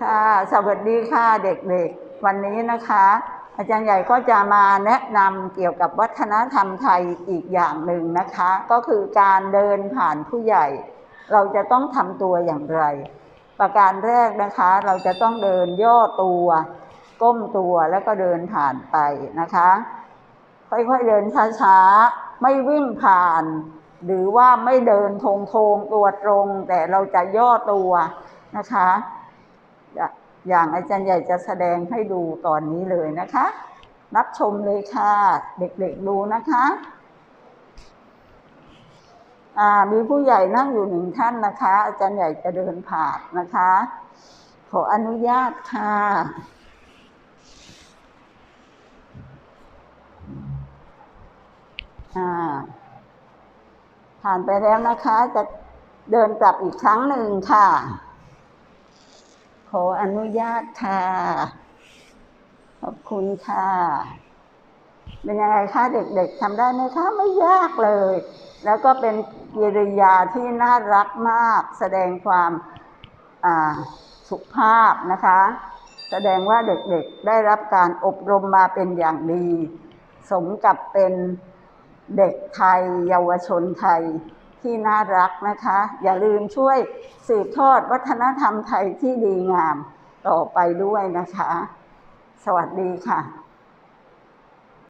ค่ะ สวัสดีค่ะเด็กๆ วันนี้นะคะ อาจารย์ใหญ่ก็จะมาแนะนำเกี่ยวกับวัฒนธรรมไทยอีกอย่างหนึ่งนะคะ ก็คือการเดินผ่านผู้ใหญ่ เราจะต้องทำตัวอย่างไร ประการแรกนะคะ เราจะต้องเดินย่อตัว ก้มตัวแล้วก็เดินผ่านไปนะคะ ค่อยๆเดินช้าๆ ไม่วิ่งผ่าน หรือว่าไม่เดินทงทงๆตัวตรง แต่เราจะย่อตัวนะคะ อย่างอาจารย์ใหญ่จะแสดงให้ดูตอนนี้เลยนะคะ รับชมเลยค่ะ เด็กๆดูนะคะมีผู้ใหญ่นั่งอยู่หนึ่งท่านนะคะ อาจารย์ใหญ่จะเดินผ่านนะคะ ขออนุญาตค่ะผ่านไปแล้วนะคะจะเดินกลับอีกครั้งหนึ่งค่ะ ออนุญาตค่ะ ขอบคุณค่ะ เป็นยังไงคะเด็กๆทำได้ไหมคะ ไม่ยากเลย แล้วก็เป็นกิริยาที่น่ารักมาก แสดงความสุภาพนะคะ แสดงว่าเด็กๆได้รับการอบรมมาเป็นอย่างดี สมกับเป็นเด็กไทย เยาวชนไทย ที่น่ารักนะคะ อย่าลืมช่วยสืบทอดวัฒนธรรมไทยที่ดีงามต่อไปด้วยนะคะ สวัสดีค่ะ